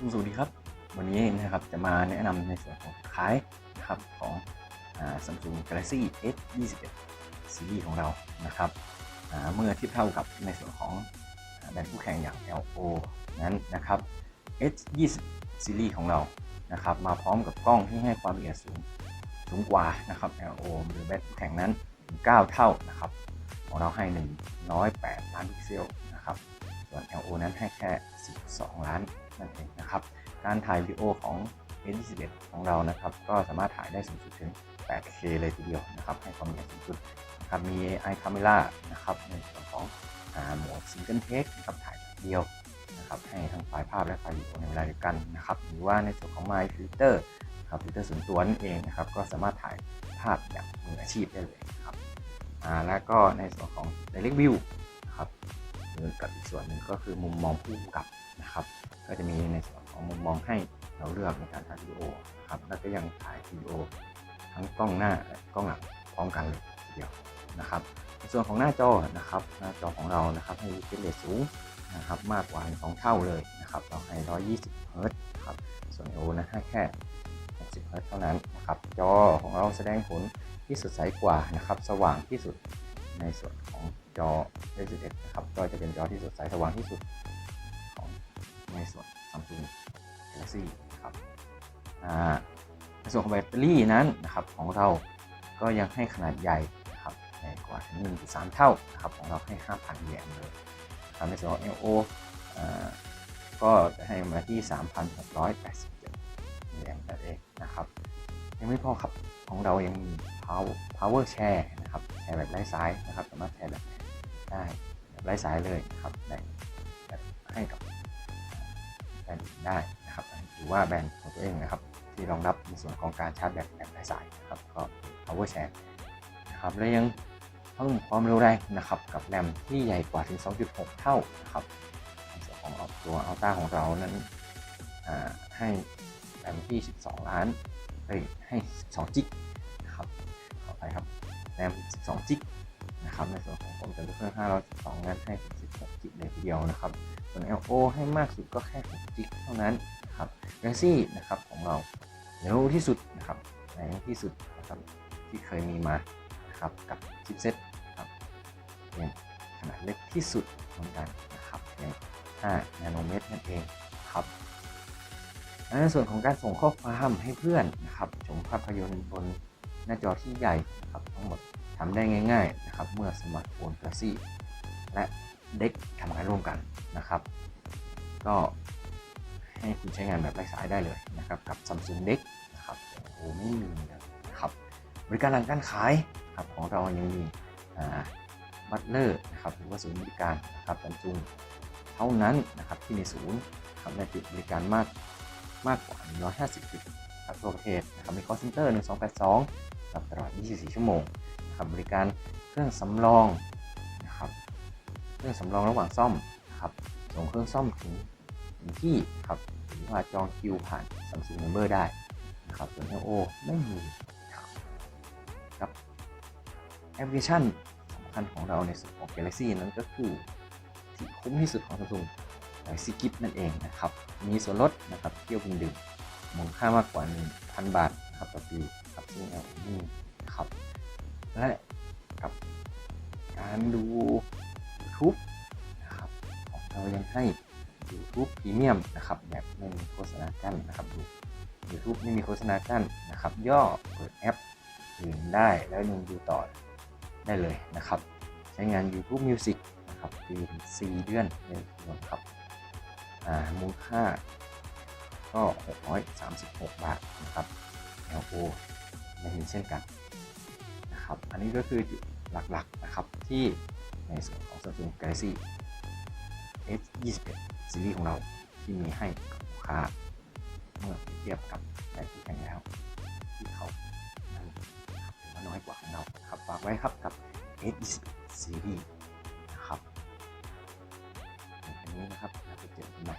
สวัสดีครับ วันนี้นะครับจะมาแนะนำในส่วนของขายนะครับของซัมซุง Galaxy S 21ซีรีส์ของเรานะครับเมื่อเทียบเท่ากับในส่วนของแบรนด์คู่แข่งอย่าง LO นั้นนะครับ S 20ซีรีส์ของเรานะครับมาพร้อมกับกล้องที่ให้ความละเอียดสูงสูงกว่านะครับ LO หรือแบรนด์คู่แข่งนั้นถึง9เท่านะครับของเราให้ 108 ล้านพิกเซลนะครับส่วน LO นั้นให้แค่ 12 ล้าน นั่นเองนะครับการถ่ายวิดีโอของ A21 ของเรานะครับก็สามารถถ่ายได้สูงสุดถึง 8K เลยทีเดียวนะครับให้ความละเอียดสูงสุดนะครับมี i camera นะครับในส่วนของอ่าโหมด single take นะครับถ่ายเดียวนะครับให้ทั้งไฟล์ภาพและไฟล์วิดีโอในเวลาเดียวกันนะครับหรือว่าในส่วนของ My Filter ครับฟิลเตอร์ส่วนตัวนั่นเองนะครับก็สามารถถ่ายภาพอย่างมืออาชีพได้เลยนะครับอ่าแล้วก็ในส่วนของ Direct View นะครับหรือกับอีกส่วนหนึ่งก็คือมุมมองผู้กำกับนะครับ ก็จะมีในส่วนของมุมมองให้เราเลือกในการถ่ายวิดีโอนะครับ แล้วก็ยังถ่ายวิดีโอทั้งกล้องหน้าและกล้องหลังพร้อมกันเลยทีเดียวนะครับ ในส่วนของหน้าจอนะครับ หน้าจอของเรานะครับให้ refresh rate สูงนะครับมากกว่า 2 เท่าเลยนะครับเราให้ 120 เฮิร์ตซ์ครับ ส่วน o นะให้แค่ 60 เฮิร์ตซ์เท่านั้นนะครับ จอของเราแสดงผลที่สดใสกว่านะครับ สว่างที่สุดในส่วนของจอ L11 นะครับจอจะเป็นจอที่สดใสสว่างที่สุด Galaxy นะครับในส่วนของแบตเตอรี่นั้นนะครับของเราก็ยังให้ขนาดใหญ่นะครับใหญ่กว่าถึง1.3เท่านะครับของเราให้ 5,000มิลลิแอมป์เลยครับในส่วนของ LO ก็จะให้มาที่ 3,687มิลลิแอมป์นั่นเองนะครับยังไม่พอครับของเรายังมี power power share นะครับแชร์แบบไร้สายนะครับสามารถแชร์แบบได้แบบไร้สายเลยนะครับแบบให้กับแบรนได้นะครับ รือว่าแบรนด์ของตัวเองนะครับ ที่รองรับในส่วนของการชาร์จแบตแบบไร้สายนะครับก็ power share นะครับและยังเพิ่มความเร็วแรงนะครับกับแรมที่ใหญ่กว่าถึง 2.6 เท่านะครับในส่วนของตัว Ultra ของเรานั้นให้แรมที่ 12 ล้านเอ้ยให้2จิกนะครับขอไปครับแรม 12 จิก นะครับ ในส่วนของผมจะเครื่อง512นั้นให้16จิกเลยทีเดียวนะครับ ส่วน LO ให้มากสุดก็แค่6จิกเท่านั้นนะครับ Galaxy นะครับของเราเร็วที่สุดนะครับแรงที่สุดนะครับที่เคยมีมานะครับกับชิปเซ็ตครับเพียงขนาดเล็กที่สุดเหมือนกันนะครับ5นาโนเมตรนั่นเองครับในส่วนของการส่งข้อความให้เพื่อนนะครับชมภาพยนตร์บน น้าจอที่ใหญ่ครับทั้งหมดทำได้ง่ายๆนะครับเมื่อสมาร์ทโฟน Galaxy และเด็กทำงานร่วมกันนะครับ ก็ให้คุณใช้งานแบบไร้สายได้เลยนะครับ กับ Samsung Deck นะครับโอ้ไม่มีเลยนะครับบริการหลังการขายครับของเรายังมีบัตเลอร์นะครับหรือว่าศูนย์บริการนะครับ Samsung เท่านั้นนะครับที่มีศูนย์ครับและจุดบริการมากมากกว่า 150จุดครับทั่วประเทศนะครับมี call center 1282 ครับตลอด 24 ชั่วโมงนะครับบริการเครื่องสำรองนะครับเครื่องสำรองระหว่างซ่อมนะครับส่งเครื่องซ่อมถึงถึงที่ครับหรือว่าจองคิวผ่าน Samsung Member ได้นะครับส่วน LO ไม่มีครับแอปพลิเคชันสำคัญของเราในส่วนของ Galaxy นั้นก็คือที่คุ้มที่สุดของ Samsung ซีกิฟนั่นเองนะครับมีส่วนลดนะครับเที่ยวบินดื่มมูลค่ามากกว่า 1,000 บาทนะครับต่อปี ครับซึ่งแลนี่ครับ และกับการดู YouTube นะครับของเรายังให้ YouTube Premium นะครับแบบไม่มีโฆษณากั้นนะครับดู YouTube ไม่มีโฆษณากั้นนะครับ ย่อเปิดแอปอื่นได้แล้วยังดูต่อได้เลยนะครับ ใช้งาน YouTube Music นะครับปีถึง4เดือนเลยนะครับมูลค่าก็ 636 บาทนะครับ LO ไม่มีเช่นกันนะครับ อันนี้ก็คือจุดหลักๆนะครับที่ในส่วนของ Samsung Galaxy S21 ซีรีส์ของเราที่มีให้กับลูกค้าเมื่อเทียบกับแบรนด์ที่แข่งแล้ว ที่เขานั้นครับถือว่าน้อยกว่าของเราครับฝากไว้ครับกับ S21 ซีรีส์นะครับอันนี้นะครับเราจะเจอกันใหม่